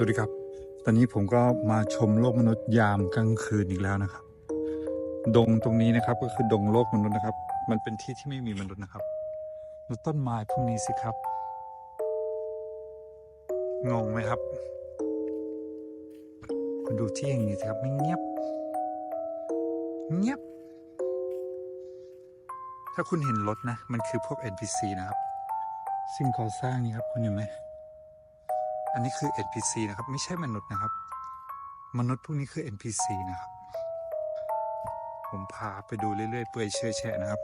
สวัสดีครับ ตอนนี้ผมก็มาชมโลกมนุษย์ยามกลางคืนอีกแล้วนะครับ ดงตรงนี้นะครับก็คือดงโลกมนุษย์นะครับ มันเป็นที่ที่ไม่มีมนุษย์นะครับดูต้นไม้พวกนี้สิครับ งงไหมครับคุณดูที่อย่างนี้สิครับไม่เงียบ เงียบ ถ้าคุณเห็นรถนะ มันคือพวก NPC นะครับ สิ่งก่อสร้างนี่ครับคุณเห็นไหม อันนี้คือ NPC นะครับ ไม่ใช่มนุษย์นะครับ มนุษย์พวกนี้คือ NPC นะครับ ผมพาไปดูเรื่อยๆ เปื่อยเชื่อยแฉะนะครับ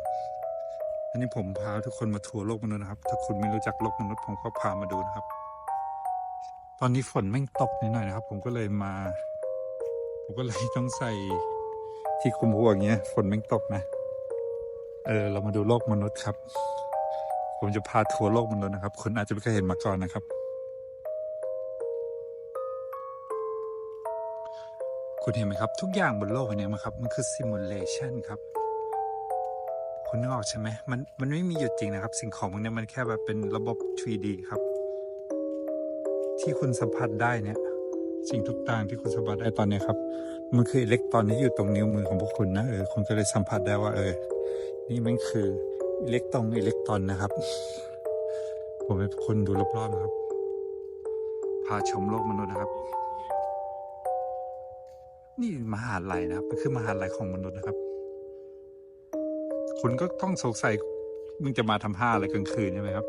อันนี้ผมพาทุกคนมาทัวร์โลกมนุษย์นะครับ ถ้าคุณไม่รู้จักโลกมนุษย์ผมก็พามาดูนะครับ ตอนนี้ฝนแม่งตกนิดหน่อยนะครับ ผมก็เลยมา ผมก็เลยต้องใส่ที่คลุมหัวอย่างเงี้ย ฝนแม่งตกนะ เออ เรามาดูโลกมนุษย์ครับ ผมจะพาทัวร์โลกมนุษย์นะครับ คุณอาจจะไม่เคยเห็นมาก่อนนะครับ คุณเห็นไหมครับ ทุกอย่างบนโลกอันเนี้ยมันครับ มันคือซิมูเลชันครับ คุณนึกออกใช่ไหมมันมันไม่มีอยู่จริงนะครับ สิ่งของพวกเนี้ยมันแค่แบบเป็นระบบ 3D ครับ ที่คุณสัมผัสได้เนี่ย สิ่งทุกต่างที่คุณสัมผัสได้ตอนนี้ครับ มันคืออิเล็กตรอนที่อยู่ตรงนิ้วมือของพวกคุณนะเออคุณก็เลยสัมผัสได้ว่า เออ นี่มันคืออิเล็กตรอนอิเล็กตรอนนะครับ ผมให้คนดูรอบๆนะครับ พาชมโลกมนุษย์นะครับ นี่มหาลัยนะครับมันคือมหาลัยของมนุษย์นะครับ คุณก็ต้องสงสัยมึงจะมาทำห้าอะไรกลางคืนใช่ไหมครับ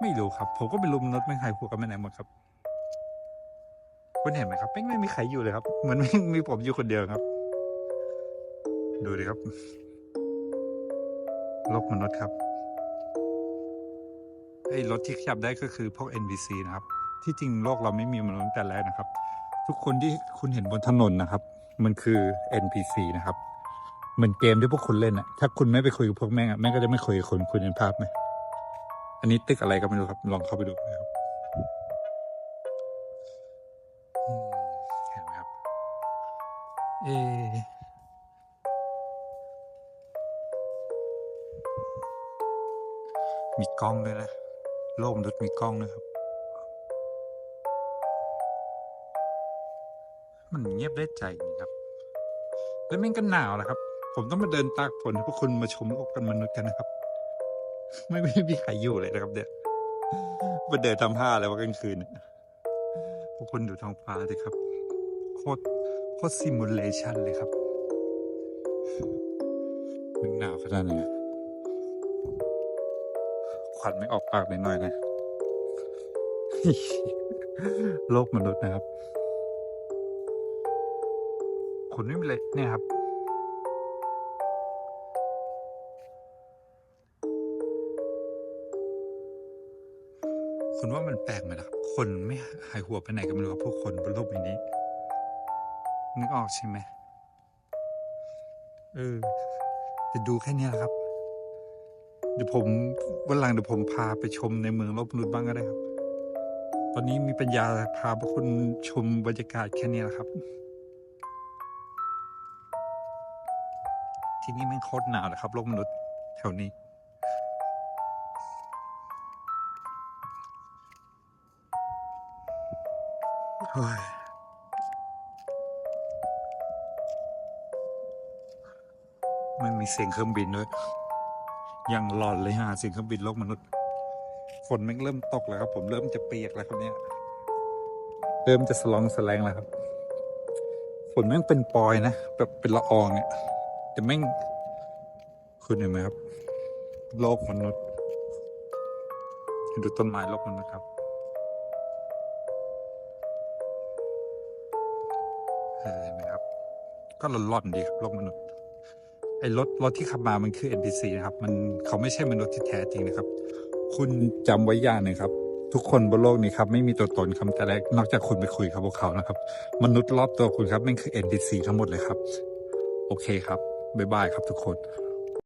ไม่รู้ครับ ผมก็ไม่รู้มนุษย์ไม่ใครพวกกันไปไหนหมดครับคุณเห็นไหมครับไม่ไม่มีใครอยู่เลยครับเหมือนไม่มีผมอยู่คนเดียวครับ ดูดิครับโลกมนุษย์ครับไอ้รถที่ขยับได้ก็คือพวก NPC นะครับ ที่จริงโลกเราไม่มีมนุษย์แต่แรกนะครับ ทุกคนที่คุณเห็นบนถนนนะครับ มันคือ NPC นะครับเหมือนเกมที่พวกคุณเล่นอะถ้าคุณไม่ไปคุยกับพวกแม่งอะแม่งก็จะไม่คุยกับคุณคุณเห็นภาพไหมอันนี้ตึกอะไรก็ไม่รู้ครับ ลองเข้าไปดูนะครับเห็นไหมครับ เอมีกล้องด้วยนะโลกมนุษย์มีกล้องนะครับ มันเงียบได้ใจจริงครับ แล้วแม่งก็หนาวแหละครับ ผมต้องมาเดินตากฝนให้พวกคุณมาชมโลกกันมนุษย์กันนะครับ ไม่ไม่มีใครอยู่เลยนะครับ เนี่ยมาเดินทำผ้าอะไรวะกลางคืนเนี่ยพวกคุณดูท้องฟ้าสิครับ โคตรโคตรซิมูเลชันเลยครับมันหนาวขนาดไหนควันไม่ออกปากเลยหน่อยนะโลกมนุษย์นะครับ คุณไม่มีเลยเนี่ยครับ คุณว่ามันแปลกไหมล่ะครับคนไม่หายหัวไปไหนกันไม่รู้ครับพวกคนบนโลกใบนี้ นึกออกใช่ไหมเออจะดูแค่นี้ยครับ เดี๋ยวผมวันหลังเดี๋ยวผมพาไปชมในเมืองลกมนุษย์บ้างก็ได้ครับ ตอนนี้มีปัญญาพาพวกคุณชมบรรยากาศแค่นี้แหละครับ ที่นี่แม่งโคตรหนาวเลยครับโลกมนุษย์แถวนี้ เฮ้ยมันมีเสียงเครื่องบินด้วย ยังหลอนเลยฮะเสียงเครื่องบินโลกมนุษย์ ฝนแม่งเริ่มตกแล้วครับ ผมเริ่มจะเปียกแล้วครับเนี่ย เริ่มจะสลองแสลงแล้วครับ ฝนแม่งเป็นปอยนะ แบบเป็นละอองเนี่ย แต่แม่งคุณเห็นไหมครับ โลกมนุษย์ให้ดูต้นไม้โลกมนุษย์ครับ เห็นไหมครับ ก็หล่อนๆดีครับโลกมนุษย์ ไอ้รถรถที่ขับมามันคือ NPC นะครับ มันเขาไม่ใช่มนุษย์ที่แท้จริงนะครับ คุณจำไว้อย่างหนึ่งครับทุกคนบนโลกนี้ครับไม่มีตัวตนคำแต่แรกนอกจากคุณไปคุยกับพวกเขานะครับ มนุษย์รอบตัวคุณครับแม่งคือ NPC ทั้งหมดเลยครับ โอเคครับ บ๊ายบายครับทุกคน